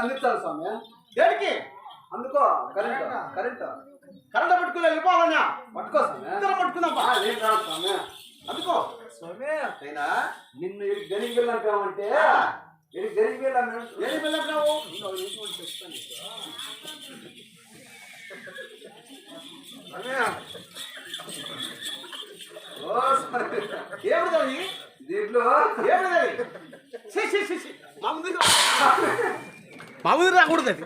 అందించాలి స్వామి. దేనికి? అందుకో కరెంట్ కరెంట్. కరెంట్ పట్టుకుని వెళ్ళిపోవాలన్నా పట్టుకో స్వామి. పట్టుకుందాం స్వామి. అందుకో. స్వామి. అయినా నిన్ను వెళ్ళామంటే ఏమిటది దీంట్లో ఏమిటది ఛీ, ఛీ, ఛీ, ఛీ. మా ముందు మా ముందు రాకూడదు అది.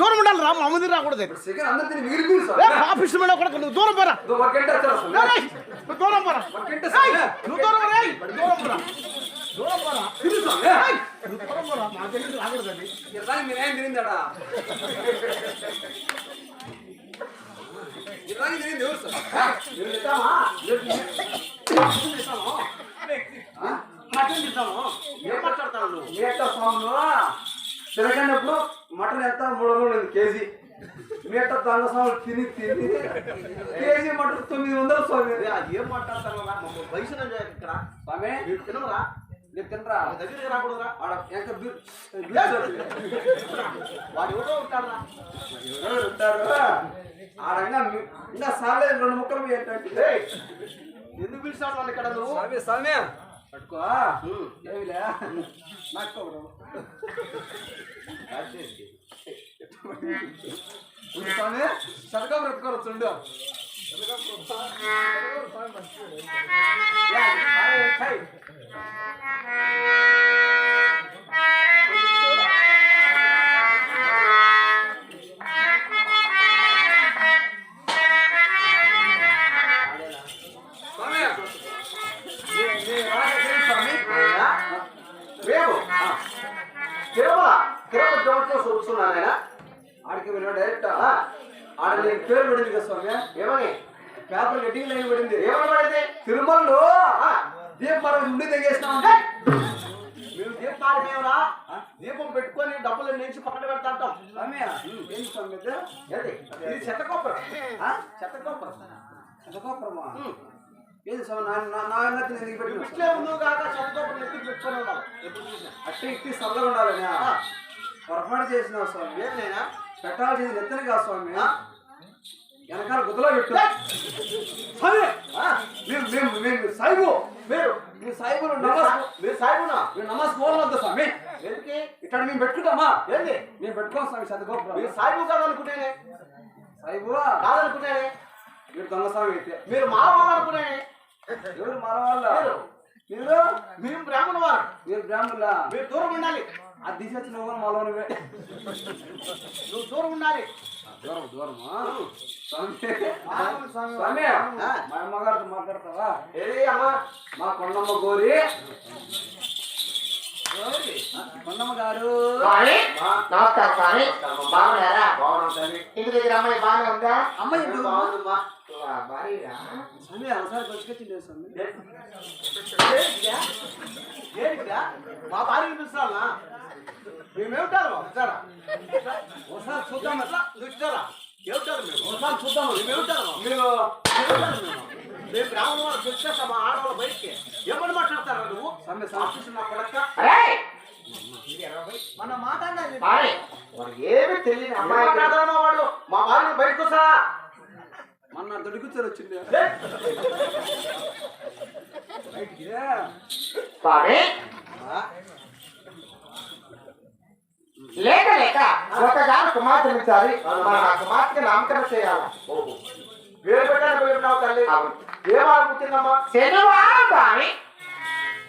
దూరం ఉండాలి రా మా ముందు రాకూడదు అది. మేడం కూడా దూరం పోరా ఇదో ఒక గంట వచ్చారు స్వామి ఏయ్, నువ్వు దూరం పోరా ఒక గంట ఏయ్, స్వామి నువ్వు దూరం పోరా ఏయ్, దూరం పోరా దూరం పోరా తిను స్వామి ఏయ్, నువ్వు దూరం పోరా మా దగ్గర రాకూడదు అది ఇరదానికి మీరేం తినిందాడా ఇరదానికి తినింది ఎవరు సార్ నేను తింటామా? నేను తింటాను. మటన్ తింటాను. ఏం మాట్లాడతావు నువ్వు? మేట స్వామి? తిరగనప్పుడు మటన్ ఎంత? మూడు వందలు ఉంది కేజీ. మేట దొంగ స్వామి తిని తిని కేజీ మటన్ తొమ్మిది వందలు స్వామి. ఏ, ఏం మాట్లాడతాను రా? మమ్మల్ని వయసు ఇక్కడ. స్వామి? మీరు తినవరా? మీరు తినరా? దగ్గరికి రాకూడదురా. ఆడ ఎంత వాడు ఎవరో ఉంటారా ఎవరెవరు ఉంటారు ఆడ ఇంకా సాలే రెండు ముక్కలు ఏంటంటే ఎందుకు పిలిచావు నన్ను ఇక్కడ నువ్వు? స్వామి స్వామి. పట్టుకో. ఏమిలే నాకు స్వామి సరగా బ్రతుకోవచ్చు ఉండు. స్వామి నీ- చూస్తున్నాను ఆయన ఆడికి వెళ్ళి డైరెక్ట్. ఆడ నేను పేరు పడింది కదా స్వామి. ఏమని? పేపర్ హెడ్డింగ్ లైన్ పడింది ఏమని పడితే తిరుమలలో దీపం ఉండి తెగేసినాం మేము దీపం పారిపోయావురా దీపం పెట్టుకొని డబ్బులు నుంచి పక్కన పెడతా అంటాం. స్వామి ఏంటి స్వామి ఇది? ఏంటి? ఇది చెత్త కొబ్బరి ఆ? చెత్త కొబ్బరి చదవకరమా? ఉమ్. ఏంది స్వామి నా నా నా అన్నది నేను నువ్వు పెట్టిన ఇట్లే ఉన్నావు కాక చెత్త కొబ్బరి ఎత్తి పెట్టుకొని ఉన్నావు అట్టి ఇట్టి సరళగా ఉండాలని. ఆ. పొరపాటు చేసినావు స్వామి ఏం నేనా? పెట్టాల్సింది నెత్తని కాదు స్వామి? వెనకాల గుద్దలో పెట్టు. మేము మేము మేము సాయిబు మీరు మీరు నమాజ్ సా- మీరు సాయిబునా? మేము నమాజ్ పోవద్దు స్వామి. ఎందుకు? ఇక్కడ మేము పెట్టుకుంటామా ఏంది? మేము పెట్టుకోం స్వామి చదువుకోకుండా మీరు సాయిబు కాదనుకునేనే సాయిబు కాదనుకునేనే మీరు దొంగ స్వామి అయితే. మీరు మా వాళ్ళు అనుకునేనే ఎవరు మన వాళ్ళ మీరు? మీరు మేము బ్రాహ్మణ వారు మీరు బ్రాహ్మణుల? మీరు దూరం ఉండాలి. అది తీసేసిన వాళ్ళు మాలోనివే? నువ్వు దూరం ఉండాలి. దూరం దూరమా. స్వామి. స్వామి, స్వామి. స్వామి. మా అమ్మగారితో మాట్లాడతావా? ఏది అమ్మా. మా కొండమ్మ గోరి. కొండమ్మ గారు. స్వామి. నమస్కారం స్వామి. బాగున్నారా? బాగున్నాం తల్లి. ఇంటి దగ్గర అమ్మాయి బాగానే ఉందా? అమ్మ ఇంటి బాగుందమ్మా. భారీగా. స్వామి ఒకసారి బతికొచ్చిండే స్వామి. ఏంటిదా? మా భార్యను పిలుస్తానా? మేమేమిటారు? వచ్చారా ఒకసారి చూద్దాం అట్లా. ఇచ్చారా ఏమిటారు మేము? ఒకసారి చూద్దాం. మేమేమిటారు? మీరు మేము? వారు పిలిచేస్తా మా ఆడవాళ్ళ బయటికి. ఏమని మాట్లాడతారా నువ్వు? స్వామి స్వామి ఆఫీసు నా కొడక. అరేయ్! మన మాట్లాడాలి ఏమీ వాడు. మా భార్య బయటకు వస్తా మన దొడికొచ్చారు వచ్చింది. స్వామి లేక లేక ఒకగాను కుమార్తెనిచ్చారు మన ఆ. కుమార్తెకి నామకరణ చేయాలి? వేరు తల్లి. ఏమారు పుట్టిందమ్మా? శనివారం స్వామి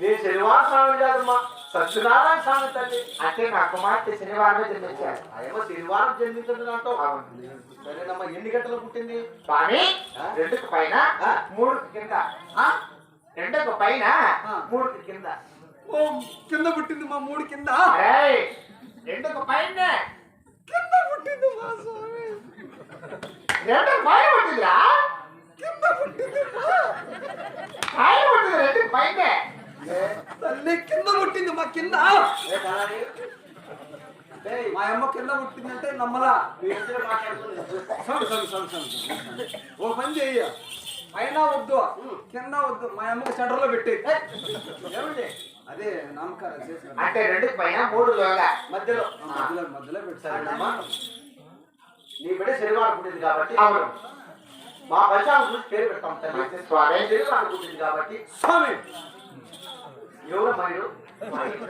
నీ శనివారం స్వామి కాదమ్మా సత్యనారాయణ స్వామి తల్లి అంటే నా కుమార్తె శనివారమే జన్మించారు అదేమో శనివారం జన్మించడం అంటావు అవును. సరేనమ్మా ఎన్ని గంటలు పుట్టింది స్వామి రెండుకు పైన ఆ. మూడుకు కింద ఆ? రెండుకు పైన ఆ. మూడుకు కింద ఓ కింద పుట్టింది మా మూడు కింద అరేయ్! రెండుకు పైన కింద పుట్టింది మా స్వామి రెండుకు పైన పుట్టిందిరా కింద పుట్టింది మా. పైన పుట్టింది రెండుకు పైన ఏ, తల్లి కింద పుట్టింది మా కింద. ఏ కళాని? ఏయ్, మా అమ్మ కింద పుట్టిందంటే నమ్మలా. ఓ పని చెయ్య పైన వద్దు. కింద వద్దు. మా అమ్మకి సెంటర్లో పెట్టి ఏమండి? అదే నామకారం అంటే రెండు పైన మూడు లోగా. మధ్యలో. మధ్యలో మధ్యలో పెట్టి సరేనమ్మా నీ బిడ్డ శనివారం పుట్టింది కాబట్టి. మా పంచాంగం గురించి పేరు పెడతాం స్వామి. శనివారం పుట్టింది కాబట్టి. స్వామి ఎవరు మీరు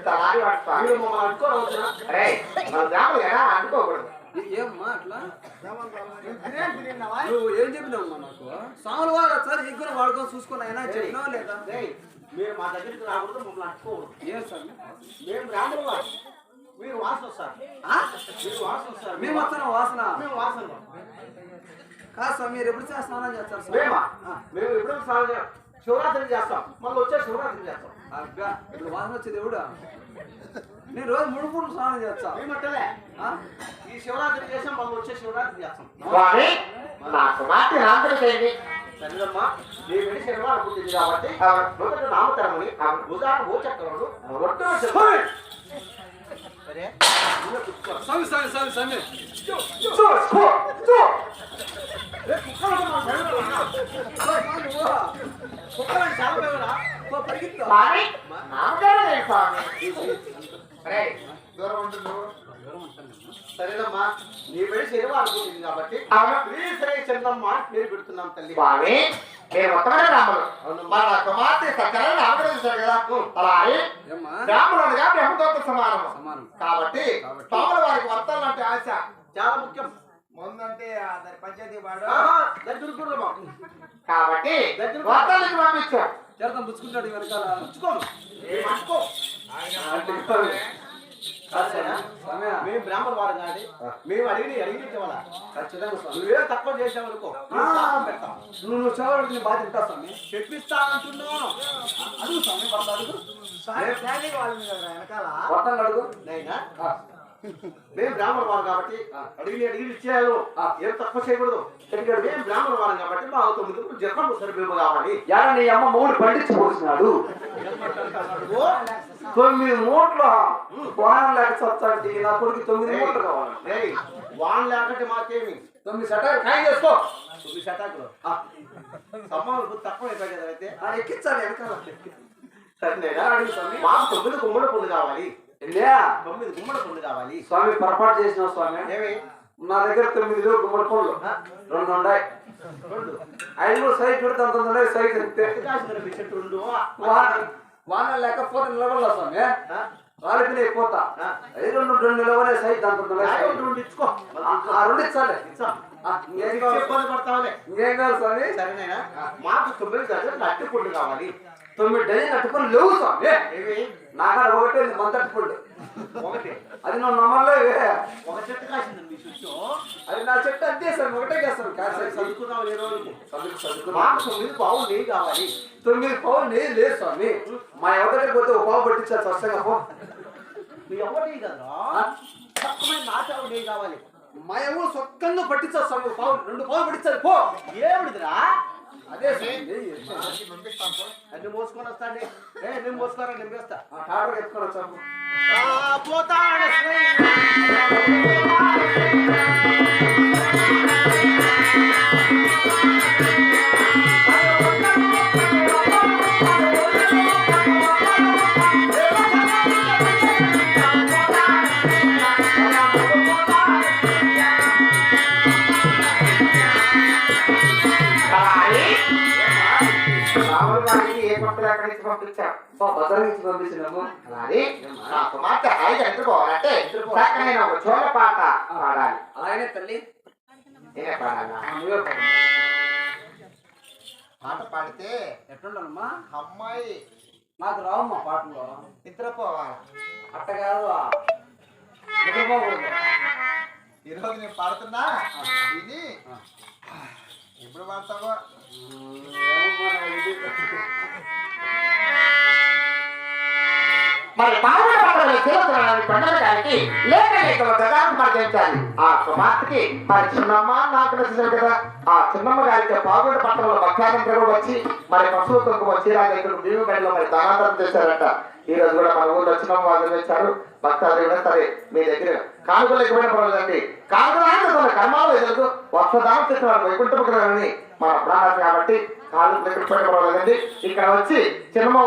తలారి వాడు స్వామి మీరు మమ్మల్ని అనుకోవచ్చు అరే మన గ్రామం ఎలా అనుకోకూడదు. ఏ- ఏమ్మా అట్లా? నువ్వు ఏం చెప్పినావు నాకు? సాములు వాడు సార్ ఇక్కడ వాడుకొని చూసుకొని అయినా చెప్పినావా లేదా? మీరు మా దగ్గరికి రాకూడదు మమ్మల్ని అనుకోకూడదు. ఏం స్వామి మేము గ్రామం వాడు మీరు వాసన వస్తారు ఆ? మీరు వాసన వస్తారు మేము వస్తున్న వాసన మేము వాసన కాదు స్వామి మీరు ఎప్పుడు చేస్తా స్నానం చేస్తారు స్వామి? మేమా? ఎప్పుడు స్నానం. శివరాత్రి చేస్తాం. మళ్ళీ వచ్చే శివరాత్రి చేస్తాం. అబ్బా ఇప్పుడు వాసన వచ్చేది ఎవడా? నేను రోజు మూడు మూడు స్నానం చేస్తా. మేమట్టలే ఆ? ఈ శివరాత్రి చేసాం మళ్ళీ వచ్చే శివరాత్రి చేస్తాం. స్వామి నా కుమార్తె నామకరణ చేయండి. సరేనమ్మా నీ వెడి శనివారం పుట్టింది కాబట్టి మొదట నామకరణమని ఉదాహరణ భూచక్రములు ఒట్టు స్వామి! సరే? స్వామి స్వామి స్వామి స్వామి కుక్కలని చాలా. స్వామి స్వామి దూరం. సరేనమ్మా నీ పుట్టింది కాబట్టి శ్రీ చంద్రమ్మ అని పేరు పెడుతున్నాం తల్లి స్వామి నేను రాములు అవునమ్మా. మా నా కుమార్తె కదా? బ్రాహ్మణుడుగా బ్రహ్మదోత సమానం సమానం. కాబట్టి. పాముల వారికి వర్తాలంటే ఆశ చాలా ముఖ్యం ముందంటే పంచాయతీ వాడు చూడమ్మా. కాబట్టి వర్తాలకి పంపించాం చేరతాం పుచ్చుకుంటాడు వెనకాల. పుచ్చుకోను. మేము బ్రాహ్మణ వారం కాదు మేము అడిగి అడిగి ఇచ్చేవాళ్ళ ఖచ్చితంగా స్వామి. నువ్వే తక్కువ పెడతాం నువ్వు నేను బాధ్యత ఉంటా స్వామి. చెప్పిస్తా అంటున్నావు. అడుగు స్వామి భర్త అడుగు వెనకాల. అడుగు. నైనా? మేము బ్రాహ్మణ వారం కాబట్టి అడిగి అడిగి ఇచ్చేయాలి. ఏం తక్కువ చేయకూడదు. ఎందుకంటే మేము బ్రాహ్మణ వారం కాబట్టి మా తొమ్మిది జన్మలు సరిపోయి కావాలి యాడ నీ అమ్మ మూడు పండించి పోసినాడు? ఓ, తొమ్మిది మూట్ల. వాహనం లేక చచ్చాంటి నా కొడుకు తొమ్మిది మూట్లు కావాలి. వాన్ లేకుంటే మాకేమి? తొమ్మిది సటాలు ఖాయం చేసుకో. తొమ్మిది శతాకులు సమ్మాలు తక్కువ అయిపోయి కదా అయితే. ఎక్కించాలి వెనకాల. సరేనా? అడుగు స్వామి. మాకు తొమ్మిది గుమ్మడి పండు కావాలి? తొమ్మిది గుమ్మడి పండు కావాలి. స్వామి పొరపాటు చేసిన స్వామి. ఏమి నా దగ్గర తొమ్మిది లేవు గుమ్మడి పళ్ళు రెండు ఉన్నాయి. ఐదు సైజ్ పెడితే అంత ఉన్నాయి సైజ్ అంతే వాన. లేకపోతే నిలబడలా స్వామి? అయిపోతా. ఆ? ఐదు రెండు రెండు నిలబడే సైజ్. ఒకటి రెండు ఇచ్చుకో. ఆ రెండు ఇచ్చాలి. ఇంకేం కావాలి? స్వామి? మాకు తొమ్మిది అట్టి పండు కావాలి. తొమ్మిది డజన్ అట్టుకొని లేవు స్వామి. నాకాడ ఒకటే మంతటి పండు ఒకటి. అది నువ్వు నమ్మలేవే ఒక చెట్టు కాసింది మీ చుట్టూ అది నా చెట్టు అంతే సార్ ఒకటే క్యాన్సర్ చదువుకున్నావు ఏ రోజుకు చదువు చదువుకున్నా మాకు తొమ్మిది బావు నెయ్యి కావాలి. తొమ్మిది పావు నేను లేదు స్వామి. మా ఎవరికి పోతే ఒక పావు పట్టించాలి స్పష్టంగా పో. మీ ఎవరి కదా? తక్కువైన నాటావు నెయ్యి కావాలి. మా ఎవరు సొక్కంగా పట్టించాలి స్వామి పావు రెండు పావు పట్టించాలి పో. ఏమిడిదిరా అదే. అన్ని మోసుకొని వస్తాండి ఏ నేను మోసుకోరా ఆ టాటర్ ఎత్తుకొని వచ్చాము రాముల వారికి ఏ పట్టులు ఎక్కడి నుంచి పంపించాం భద్రం ఇచ్చి పంపించినాము అలాగే నా కుమార్తె హాయిగా నిద్రపోవాలంటే చక్కనైన ఒక చోట పాట పాడాలి అలాగే తల్లి నేనే పాడాలా పాట పాడితే ఎట్లుండాలమ్మా అమ్మాయి నాకు రావమ్మా పాటలో నిద్రపోవాలి అట్ట కాదు నిద్రపోకూడదు. ఈరోజు నేను పాడుతున్నా ఇది ఎప్పుడు పాడతావో మరి ఇది. పావుల పట్టణ తిరుగుతున్నాడని పండుగ గారికి లేక లేక గగాకు ఆ కుమార్తెకి మరి చిన్నమ్మ నాకు నచ్చింది కదా. ఆ చిన్నమ్మ గారికి పావుల పట్టణంలో భక్తానంతరం వచ్చి మరి పశువు కుంకుమ చీరాలు ఇక్కడ భీమి బడిలో మరి దానాంతరం చేశారట. ఈ రోజు కూడా మన ఊళ్ళో వచ్చిన వాళ్ళు వచ్చారు. భక్తాలు ఎవరైనా సరే మీ దగ్గర కానుకలు ఎక్కువైన పర్వాలేదండి. కానుకలు తన కర్మాలు ఎదురు వర్షదానం చేసిన వారు మన ప్రాణాలు కాబట్టి కానుకలు ఎక్కువ పర్వాలేదండి. ఇక్కడ వచ్చి చిన్నమ్మ